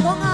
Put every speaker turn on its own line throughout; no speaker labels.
我好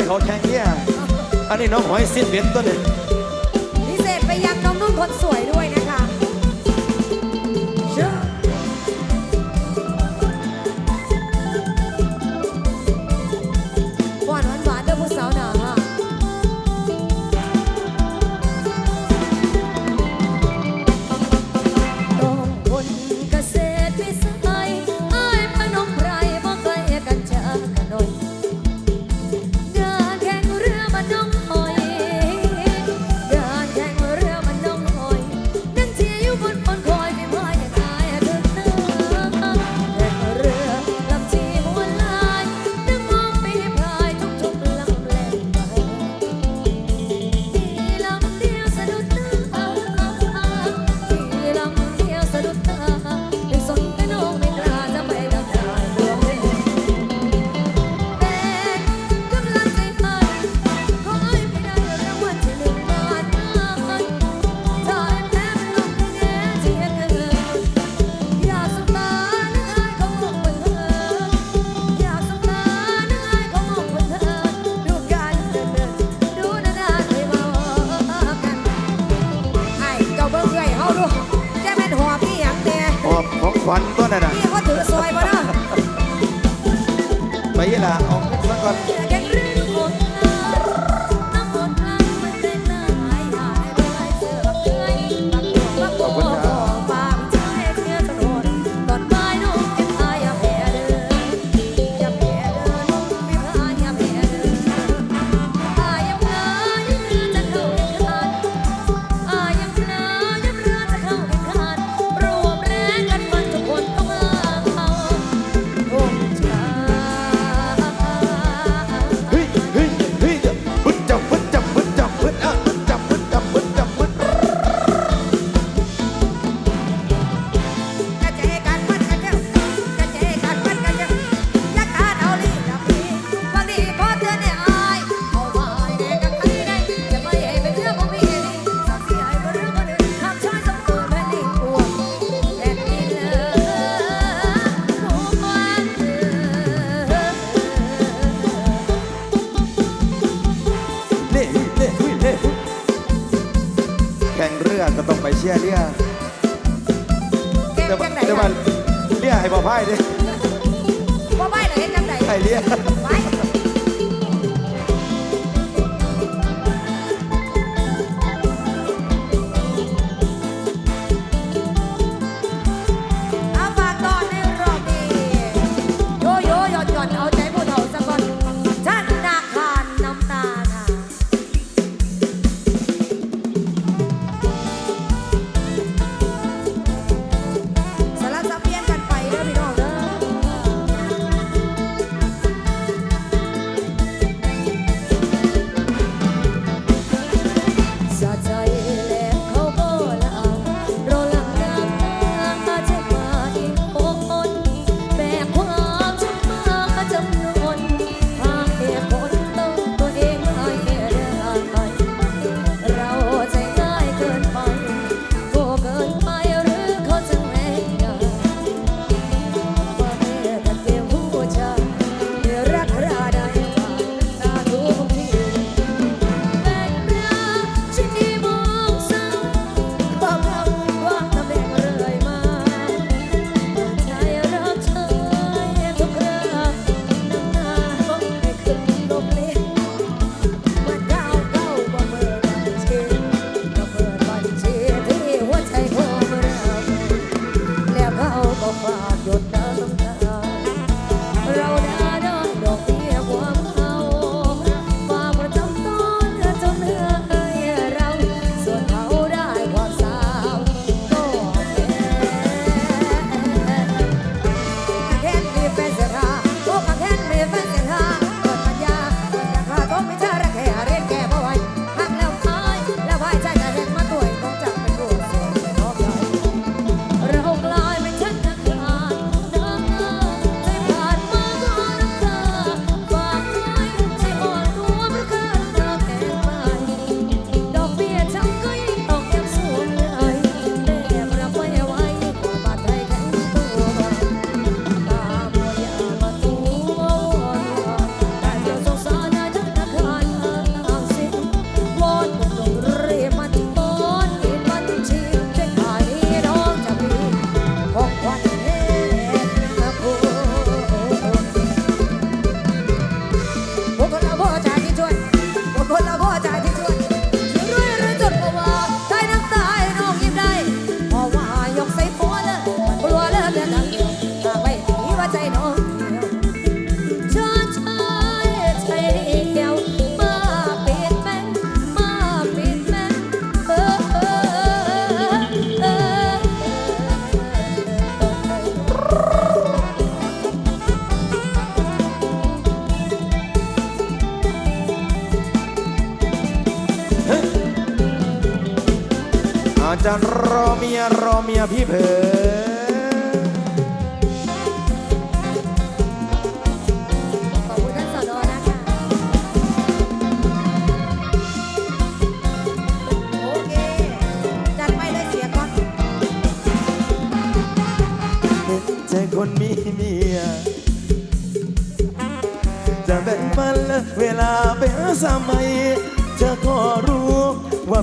อยขอแข็งเยี่ยอันนี้น้องหอยสิ้นเบ็ดตัวนี้พิเศษไปยังน้องนุ่นคนส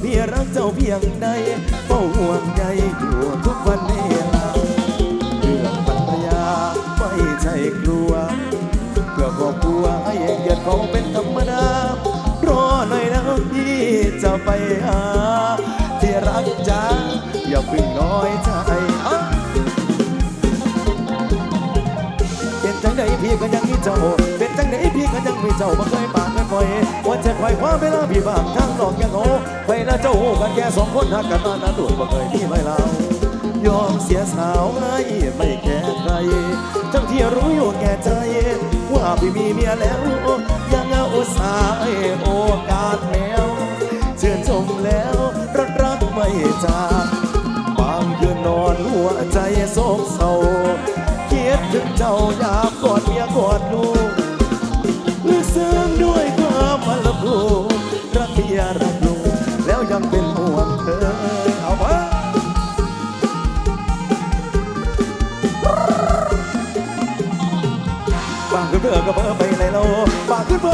พี่รักเจ้าเพียงใดเฝ้าห่วงใยอยู่ทุกวันเวลาเรื่องปัญญาไม่ใช่ก
ลัว เพื่อครอบครัวให้เกียรติเขาเป็นธรรมดารอหน่อยนะพี่จะไปหาที่รักจ้าอย่าเพิ่งน้อยใจเป็นจังใดพี่ก็ยังมีเจ้า ยังไม่เจ้าบ่เคยปากไม่ปล่อยวันเจะคอยคว้าเวลาพี่บางทางหลอกยังโง่ไปละเจ้าโหกันแค่สองคนหักกันมานาโดยบ่เคยมีไม่เล่ายอมเสียสาวไรไม่แคร์ใครทั้งที่รู้อยู่แก่ใจ ว่าพี่มีเมียแล้ว ยังเอาอุตส่าห์โอกาสแล้วเชิญชมแล้วรักรักไม่จากบางคืนนอนหัวใจโศกเศร้าเคิดถึงเจ้าอยากกอดเมียกอดลูก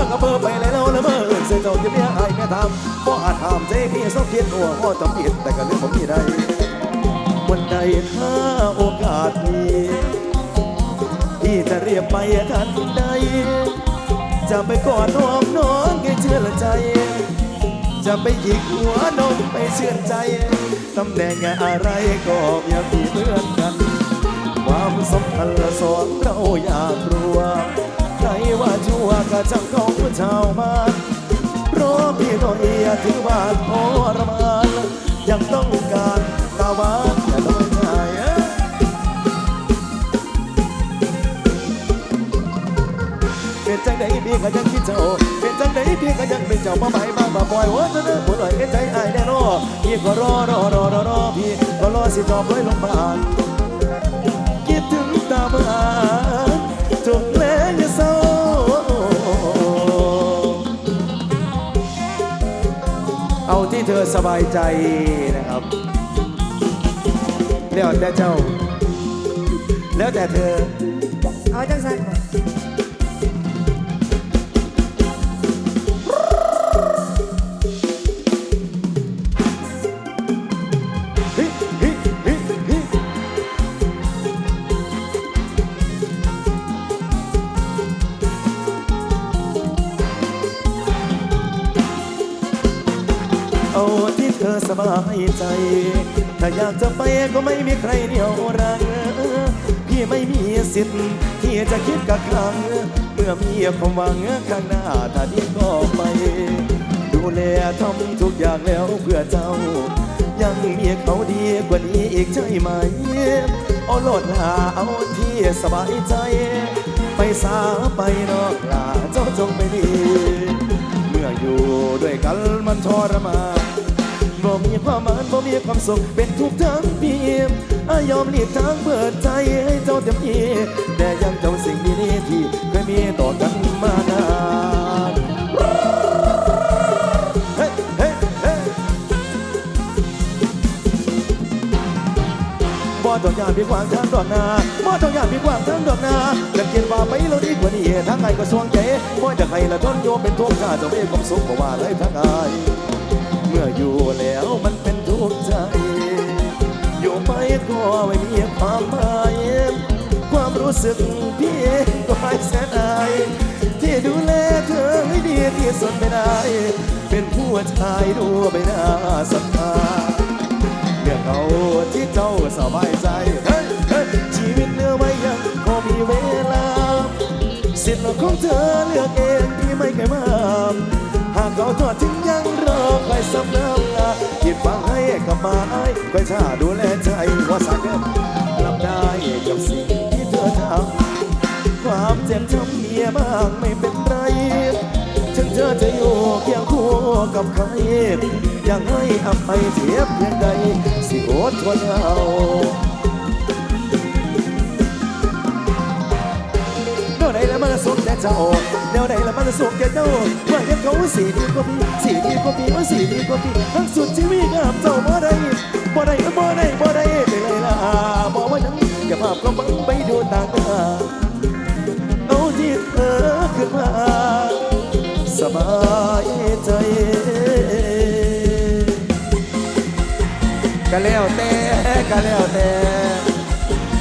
องอำเภอไปแล้วละเมอเสียเจ้าจะเมียไอ้แม่ทำก็อาจถามเจ๊พี่สงเพียรติหัวข้อจพียดแต่ก็เรื่องผมมีได้วันใดถ้าโอกาสมีพี่จะเรียบไปทันใดจะไปกอดน้องน้องให้เชื่อใจ จะไปหยิกหัวนมไปเชื่อใจตำแหน่งอะไรก็อย่าพี่เหมือนกัน ความสมพันธ์ละสอนเราอยากรวม ใครว่าชั่วก็จังของชาวบ้านเพราะพี่น้อยอย่าถือว่าทรมานยังต้องการตาหวานแต่ต้องใจเป็นจังใดพี่ก็ยังคิดเจ้าเป็นจังใดพี่ก็ยังเป็นเจ้ามาใหม่มามาปล่อยว่าจะเดินบุญหน่อยเอ็นใจอายแน่นอพี่ก็รอรอรอรอรอพี่ก็รอสิจอบร้อยลงมานคิดถึงตาบ้าน เอาที่เธอสบายใจนะครับ แล้วแต่เจ้า แล้วแต่เธอ
เอาจังสัน ก็
ไม่มีใครเหนียวรังพี่ไม่มีสิทธิ์ที่จะคิดกับครั้งเมื่อมีความหวังข้างหน้าถ้าดีก็ไป ดูแลทำทุกอย่างแล้วเพื่อเจ้า ยังมีเขาดีกว่านี้อีกใช่ไหม เอาโลดลาเอาที่สบายใจ ไปสาไปนอกลาเจ้าจงไปดี เมื่ออยู่ด้วยกันมันทรมาน บ่มีความหมายบ่มีความสุขเป็นทุกข์ทั้งปีอายอมหลีกทางเปิดใจให้เจ้าเต็มที่แต่ยังจำสิ่งดีๆที่เคยมีต่อกันมานานบ่ต้องยานพี่กวางทางดอกนาบ่ต้องยานพี่กวางทางดอกนาจะเกียนว่าไปเราดีกว่านี้ทางไงก็สวงใจบ่จะใครละทนโยมเป็นทุกข์ชาจะไม่ความสุขบ่ว่าเลยทางไง มื่ออยู่แล้วมันเป็นทุกข์ใจ อยู่ไปก็ไม่มีความหมายความรู้สึกพี่ก็ไม่แสนอายที่ดูแลเธอให้ดีที่สุดไม่ได้ เป็นผู้ชายดูไม่น่าศรัทธาเรื่องเอาที่เจ้าสบาย กเขาทอดทิ้งยังรอคอยสำน้ำลาหยิบฟังให้กับมาไอ้คอยชาดูแลใจว่าสักเดิมรับได้กับสิ่งที่เธอทำความเจ็บช้ำเมียบ้างไม่เป็นไรถึงเธอจะอยู่เคียงคู่กับใครยังให้อภัยเจ็บเพียงใดสิอดทนเอาแนวไหนแล้วมันสุขแต่เจ้าแนวไหนแล้วมันสุขแต่เจ้า เขาสีดีกว่าพี่สีดีกว่าพี่ว่าสีดีกว่าพี่ทั้งสุดชีวิตกับเจ้าบ่ได้บ่ได้บ่ได้บ่ได้ไปเลยล่ะบอกว่ายังอย่าภาพก็บังไปดูต่างตาเอาที่เธอขึ้นมาสบายใจก็แล้วแต่ก็แล้วแต่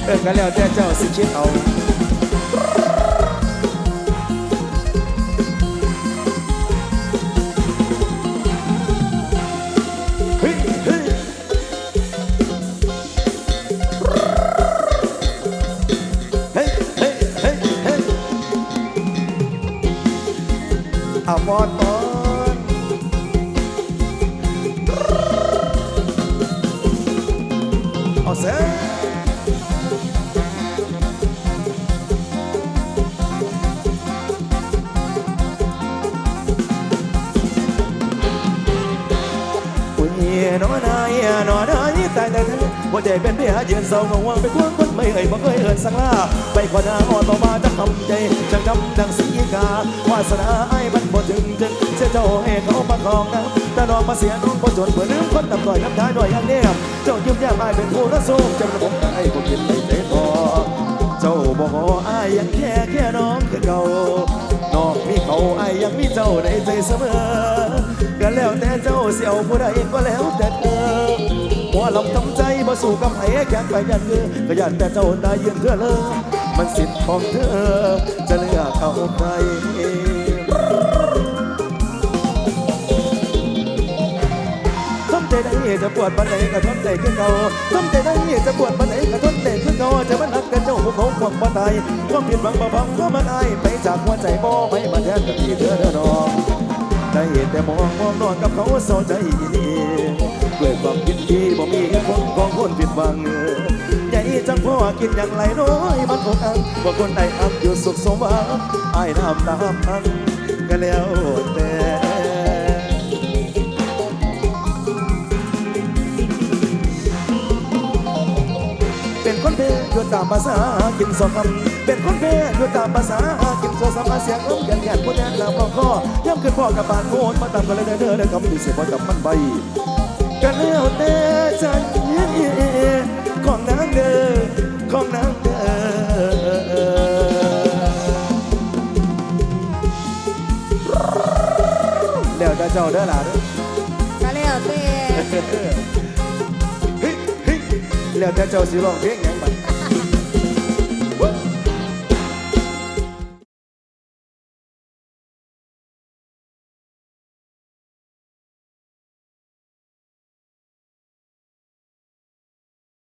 เออก็แล้วแต่เจ้าสิคิดเอา เใจเป็นพี่หาเยือนเศร้างงวงไปควงคนไม่เอ่ยบ่เคยเอินสังลาไปขอหน้าอ่อนต่อมาจะทำใจจังดำดังสีกาวาสนาไอ้มันบ่ถึงถึงเสียเจ้าให้เขาประคองนะแต่น้องมาเสียน้องบ่จนเพื่อลืมคนต่ำต่อยน้ำท้ายด้วยอย่างเนี้ยเจ้ายิ้มแย้มอายเป็นผู้รักสูงจำระบบไอ้บ่คิดไม่เตะพอเจ้าบ่ขอายยังแค่แค่น้องคือเก่าน้องมีเขาไอ้ยยังมีเจ้าในใจเสมอก็แล้วแต่เจ้าเสียวผู้ใดก็แล้วแต่เธอ หัวลำทำใจบ่สู่กับไอ้แข่งไปยันเธอก็ยันแต่เจ้าได้ยืนเธอเลยมันสิทธิ์ของเธอ จะเลือกเอาใครทำใจได้จะปวดปันไหนก็ทนได้คือเก่าทำใจได้จะปวดปันไหนก็ทนได้คือเก่าจะมันหักกันเจ้าภูเขาความบ่ตายความผิดหวังบ่พังก็มันอายไปจากหัวใจบ่ไม่มาแทนกับที่เธอเด้อน้องได้แต่มองมองนอนกับเขาเศร้าใจดี ด้วยความคิดที่บ่มีเหตุผลของคนผิดหวังใหญ่จังพ่อกินอย่างไรน้อยมันอกอังว่าคนใดอักอยู่สุขสมหวังไอายน้ำตามพังก็แล้วแต่เป็นคนเพอยู่ตามภาษากินสองคำเป็นคนเพอยู่ตามภาษากินสองสามเสียงล้มกันแก่นผู้แทนลาพ่อข้อย่ำขึ้นพ่อกับบานโคนมาตามกันเลยเด้อเด้อคำที่เสียพ่อกับมันใบ กันแล้วแต่ใจของนางเด้อของนางเด้อแล้วแต่เจ้าเด้อล่ะเด้อ
ก็แล้วแต่
เฮ้ยเฮ้ยแล้วแต่เจ้าสิร้องเพลงไง